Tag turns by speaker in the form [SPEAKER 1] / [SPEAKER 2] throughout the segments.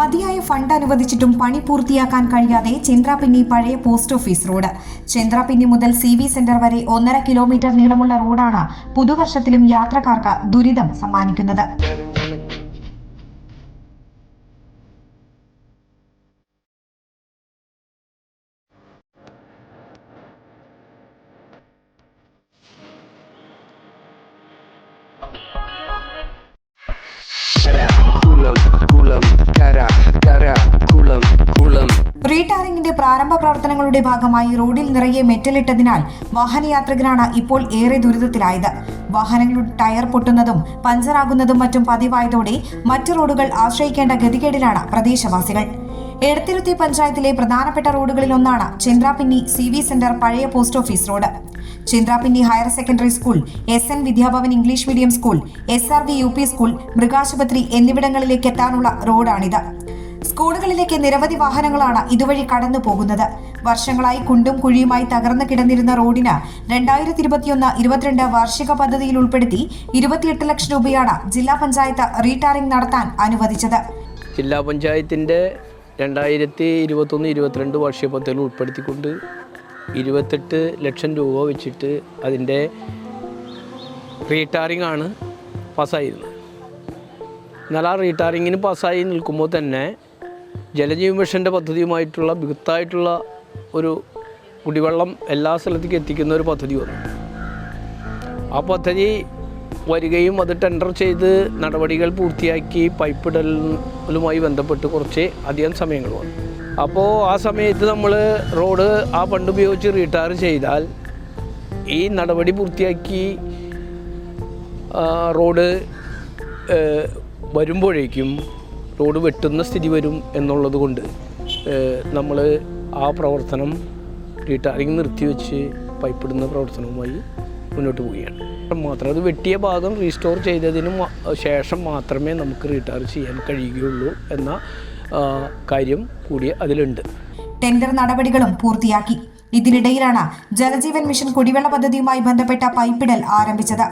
[SPEAKER 1] മതിയായ ഫണ്ട് അനുവദിച്ചിട്ടും പണി പൂർത്തിയാക്കാൻ കഴിയാതെ ചന്ദ്രാപിന്നി പഴയ പോസ്റ്റ് ഓഫീസ് റോഡ്. ചന്ദ്രാപിന്നി മുതൽ സി വി സെന്റർ വരെ ഒന്നര കിലോമീറ്റർ നീളമുള്ള റോഡാണ് പുതുവർഷത്തിലും യാത്രക്കാർക്ക് ദുരിതം സമ്മാനിക്കുന്നത്. റീടാറിംഗിന്റെ പ്രാരംഭ പ്രവർത്തനങ്ങളുടെ ഭാഗമായി റോഡിൽ നിറയെ മെറ്റലിട്ടതിനാൽ വാഹനയാത്രികരാണ് ഇപ്പോൾ ഏറെ ദുരിതത്തിലായത്. വാഹനങ്ങളുടെ ടയർ പൊട്ടുന്നതും പഞ്ചറാകുന്നതും മറ്റും പതിവായതോടെ മറ്റു റോഡുകൾ ആശ്രയിക്കേണ്ട ഗതികേടിലാണ് പ്രദേശവാസികൾ. എടത്തിരുത്തി പഞ്ചായത്തിലെ പ്രധാനപ്പെട്ട റോഡുകളിലൊന്നാണ് ചന്ദ്രാപിന്നി സി വി സെന്റർ പഴയ post office road. Chandrapinni higher secondary school S N Vidyabhavan English medium school S R V U P school മൃഗാശുപത്രി എന്നിവിടങ്ങളിലേക്ക് എത്താനുള്ള റോഡാണിത്. സ്കൂളുകളിലേക്ക് നിരവധി വാഹനങ്ങളാണ് ഇതുവഴി കടന്നു പോകുന്നത്. വർഷങ്ങളായി കുണ്ടും കുഴിയുമായി തകർന്നു കിടന്നിരുന്ന റോഡിന് രണ്ടായിരത്തി ഇരുപത്തിയൊന്ന് ഇരുപത്തിരണ്ട് വാർഷിക പദ്ധതിയിൽ ഉൾപ്പെടുത്തി ഇരുപത്തിയെട്ട് ലക്ഷം രൂപയാണ് ജില്ലാ പഞ്ചായത്ത് റീടാറിംഗ് നടത്താൻ അനുവദിച്ചത്.
[SPEAKER 2] ജില്ലാ പഞ്ചായത്തിന്റെ രണ്ടായിരത്തി ഇരുപത്തൊന്ന് ഇരുപത്തിരണ്ട് വാർഷിക പദ്ധതിയിൽ ഉൾപ്പെടുത്തിക്കൊണ്ട് ഇരുപത്തെട്ട് ലക്ഷം രൂപ വെച്ചിട്ട് അതിന്റെ റീടാറിംഗ് ആണ് പാസ്സായിരുന്നത്. എന്നാൽ ആ റീടാറിങ്ങിന് പാസ്സായി നിൽക്കുമ്പോൾ തന്നെ ജലജീവൻ മിഷന്റെ പദ്ധതിയുമായിട്ടുള്ള ബൃഹത്തായിട്ടുള്ള ഒരു കുടിവെള്ളം എല്ലാ സ്ഥലത്തേക്കും എത്തിക്കുന്ന ഒരു പദ്ധതി വന്നു. ആ പദ്ധതി വരികയും അത് ടെൻഡർ ചെയ്ത് നടപടികൾ പൂർത്തിയാക്കി പൈപ്പ് ഇടലുമായി ബന്ധപ്പെട്ട് കുറച്ച് അധികം സമയങ്ങൾ വന്നു. അപ്പോൾ ആ സമയത്ത് നമ്മൾ റോഡ് ആ ഫണ്ട് ഉപയോഗിച്ച് റീട്ടയർ ചെയ്താൽ ഈ നടപടി പൂർത്തിയാക്കി റോഡ് വരുമ്പോഴേക്കും റോഡ് വെട്ടുന്ന സ്ഥിതി വരും എന്നുള്ളത് കൊണ്ട് നമ്മൾ ആ പ്രവർത്തനം റീടാറിങ് നിർത്തിവെച്ച് പൈപ്പിടുന്ന പ്രവർത്തനവുമായി മുന്നോട്ട് പോവുകയാണ്. മാത്രം അത് വെട്ടിയ ഭാഗം റീസ്റ്റോർ ചെയ്തതിന് ശേഷം മാത്രമേ നമുക്ക് റീടാർ ചെയ്യാൻ കഴിയുകയുള്ളൂ എന്ന കാര്യം കൂടി അതിലുണ്ട്.
[SPEAKER 1] ടെൻഡർ നടപടികളും പൂർത്തിയാക്കി. ഇതിനിടയിലാണ് ജലജീവൻ മിഷൻ കുടിവെള്ള പദ്ധതിയുമായി ബന്ധപ്പെട്ട പൈപ്പിടൽ ആരംഭിച്ചത്.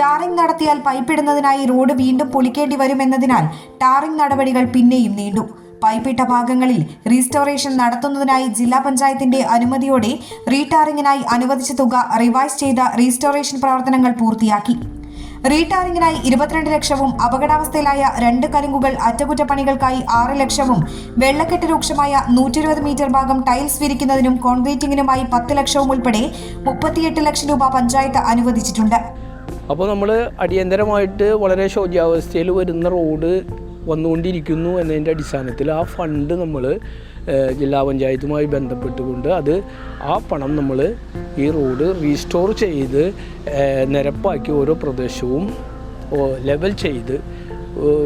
[SPEAKER 1] ടാറിംഗ് നടത്തിയാൽ പൈപ്പിടുന്നതിനായി റോഡ് വീണ്ടും പൊളിക്കേണ്ടി വരുമെന്നതിനാൽ ടാറിംഗ് നടപടികൾ പിന്നെയും നീണ്ടു. പൈപ്പിട്ട ഭാഗങ്ങളിൽ റീസ്റ്റോറേഷൻ നടത്തുന്നതിനായി ജില്ലാ പഞ്ചായത്തിന്റെ അനുമതിയോടെ റീടാറിംഗിനായി അനുവദിച്ച തുക റിവൈസ് ചെയ്ത റീസ്റ്റോറേഷൻ പ്രവർത്തനങ്ങൾ പൂർത്തിയാക്കി. റീടാറിംഗിനായി ഇരുപത്തിരണ്ട് ലക്ഷവും അപകടാവസ്ഥയിലായ രണ്ട് കലുങ്കുകൾ അറ്റകുറ്റപ്പണികൾക്കായി ആറ് ലക്ഷവും വെള്ളക്കെട്ട് രൂക്ഷമായ നൂറ്റി ഇരുപത് മീറ്റർ ഭാഗം ടൈൽസ് വിരിക്കുന്നതിനും കോൺക്രീറ്റിംഗിനുമായി പത്ത് ലക്ഷവും ഉൾപ്പെടെ മുപ്പത്തിയെട്ട് ലക്ഷം രൂപ പഞ്ചായത്ത് അനുവദിച്ചിട്ടുണ്ട്.
[SPEAKER 2] അപ്പോൾ നമ്മൾ അടിയന്തരമായിട്ട് വളരെ ശോചാവസ്ഥയിൽ വരുന്ന റോഡ് വന്നുകൊണ്ടിരിക്കുന്നു എന്നതിന്റെ അടിസ്ഥാനത്തിൽ ആ ഫണ്ട് നമ്മൾ ജില്ലാ പഞ്ചായത്തുമായി ബന്ധപ്പെട്ടുകൊണ്ട് അത് ആ പണം നമ്മൾ ഈ റോഡ് റീസ്റ്റോർ ചെയ്ത് നിരപ്പാക്കി ഓരോ പ്രദേശവും ലെവൽ ചെയ്ത്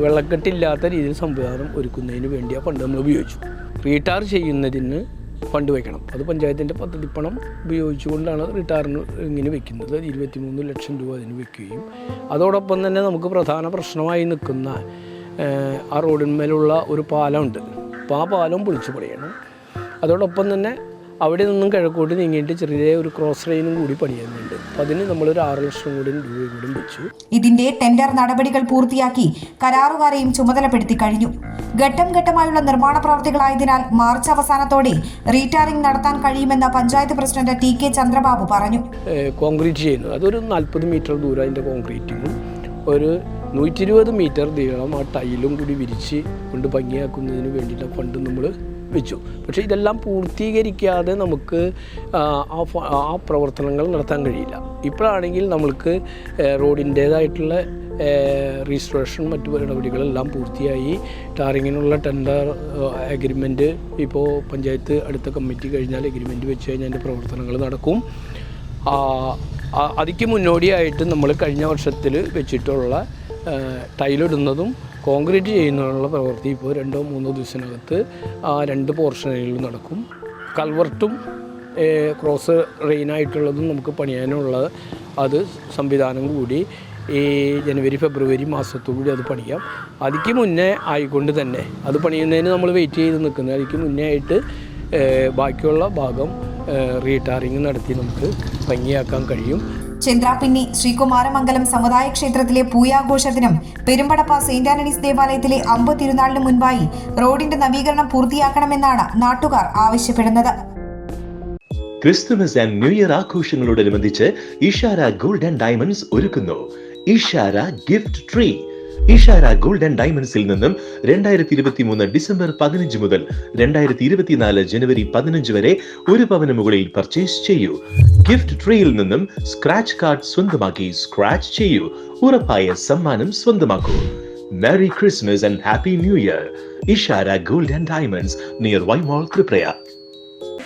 [SPEAKER 2] വെള്ളക്കെട്ടില്ലാത്ത രീതിയിൽ സംവിധാനം ഒരുക്കുന്നതിന് വേണ്ടി ആ ഫണ്ട് നമ്മൾ ഉപയോഗിച്ചു. റീടാർ ചെയ്യുന്നതിന് ഫണ്ട് വയ്ക്കണം അത് പഞ്ചായത്തിന്റെ പദ്ധതി പണം ഉപയോഗിച്ചുകൊണ്ടാണ് റിട്ടയറിന് ഇങ്ങനെ വെക്കുന്നത്. ഇരുപത്തിമൂന്ന് ലക്ഷം രൂപ അതിന് വെക്കുകയും. അതോടൊപ്പം തന്നെ നമുക്ക് പ്രധാന പ്രശ്നമായി നിൽക്കുന്ന ആ റോഡിന്മേലുള്ള ഒരു പാലമുണ്ട് അപ്പോൾ ആ പാലം പൊളിച്ചു പണിയണം. അതോടൊപ്പം തന്നെ അവിടെ നിന്നും കിഴക്കോട്ട് നീങ്ങിയിട്ട് ചെറിയ ഒരു ക്രോസ് റെയിനും കൂടി പണിയുന്നുണ്ട്. അതിന് നമ്മൾ ഒരു ആറ് ലക്ഷം കൂടി രൂപ കൂടി വെച്ചു.
[SPEAKER 1] ഇതിന്റെ ടെൻഡർ നടപടികൾ പൂർത്തിയാക്കി കരാറുകാരെയും ചുമതലപ്പെടുത്തി കഴിഞ്ഞു. ഘട്ടം ഘട്ടമായുള്ള നിർമ്മാണ പ്രവർത്തികളായതിനാൽ മാർച്ച് അവസാനത്തോടെ റീടാറിംഗ് നടത്താൻ കഴിയുമെന്ന് panchayat president T K Chandrababu പറഞ്ഞു.
[SPEAKER 2] കോൺക്രീറ്റ് ചെയ്യുന്നു. അതൊരു നാൽപ്പത് മീറ്റർ ദൂരം അതിന്റെ കോൺക്രീറ്റിങ്ങും ഒരു നൂറ്റി ഇരുപത് മീറ്റർ നീളം ആ ടൈലും കൂടി വിരിച്ച് കൊണ്ട് ഭംഗിയാക്കുന്നതിന് വേണ്ടിയിട്ട് ഫണ്ട് നമ്മൾ വെച്ചു. പക്ഷേ ഇതെല്ലാം പൂർത്തീകരിക്കാതെ നമുക്ക് ആ, പ്രവർത്തനങ്ങൾ നടത്താൻ കഴിയില്ല. ഇപ്പോഴാണെങ്കിൽ നമ്മൾക്ക് റോഡിന്റേതായിട്ടുള്ള രജിസ്ട്രേഷൻ മറ്റു നടപടികളെല്ലാം പൂർത്തിയായി. ടാറിങ്ങിനുള്ള ടെൻഡർ അഗ്രിമെന്റ് ഇപ്പോൾ പഞ്ചായത്ത് അടുത്ത കമ്മിറ്റി കഴിഞ്ഞാൽ അഗ്രിമെന്റ് വെച്ച് കഴിഞ്ഞാൽ അതിന്റെ പ്രവർത്തനങ്ങൾ നടക്കും. അതിക്ക് മുന്നോടിയായിട്ട് നമ്മൾ കഴിഞ്ഞ വർഷത്തിൽ വെച്ചിട്ടുള്ള ടൈലിടുന്നതും കോൺക്രീറ്റ് ചെയ്യുന്നതിനുള്ള പ്രവൃത്തി ഇപ്പോൾ രണ്ടോ മൂന്നോ ദിവസത്തിനകത്ത് ആ രണ്ട് പോർഷനുകളിൽ നടക്കും. കൽവർട്ടും ക്രോസ് റെയിനായിട്ടുള്ളതും നമുക്ക് പണിയാനുള്ള അത് സംവിധാനം കൂടി ഈ ജനുവരി ഫെബ്രുവരി മാസത്തോടുകൂടി അത് പണിയാം. അതിക്ക് മുന്നേ ആയിക്കൊണ്ട് തന്നെ അത് പണിയുന്നതിന് നമ്മൾ വെയിറ്റ് ചെയ്ത് നിൽക്കുന്നത്. അതിക്ക് മുന്നേ ആയിട്ട് ബാക്കിയുള്ള ഭാഗം റീടാറിങ് നടത്തി നമുക്ക് ഭംഗിയാക്കാൻ കഴിയും.
[SPEAKER 1] ചന്ദ്രാപിന്നി ശ്രീകുമാരമംഗലം സമുദായ ക്ഷേത്രത്തിലെ പൂയാഘോഷത്തിനും പെരുമ്പടപ്പ സെന്റ് ആന്റണീസ് ദേവാലയത്തിലെ അമ്പ് തിരുനാളിന് മുൻപായി റോഡിന്റെ നവീകരണം പൂർത്തിയാക്കണമെന്നാണ് നാട്ടുകാർ ആവശ്യപ്പെടുന്നത്.
[SPEAKER 3] ക്രിസ്തുമസ് ആൻഡ് ന്യൂ ഇയർ ആഘോഷങ്ങളോടനുബന്ധിച്ച് ഇഷാര ഗോൾഡ് ആൻഡ് ഡയമണ്ട്സ് ഒരുക്കുന്നു. Ishara gift tree. Ishara gold and ഡയമണ്ട്സിൽ നിന്നും രണ്ടായിരത്തി ഇരുപത്തി മൂന്ന് ഡിസംബർ പതിനഞ്ച് മുതൽ രണ്ടായിരത്തി ഇരുപത്തിനാല് ജനുവരി പതിനഞ്ച് വരെ ഒരു പവന് മുകളിൽ പർച്ചേസ് ചെയ്യൂ. ഗിഫ്റ്റ് ട്രീയിൽ നിന്നും സ്ക്രാച്ച് കാർഡ് സ്വന്തമാക്കി സ്ക്രാച്ച് ചെയ്യൂ. ഉറപ്പായ സമ്മാനം സ്വന്തമാക്കൂ. Merry Christmas and happy new year Ishara gold and diamonds near Vaimol Thriprayar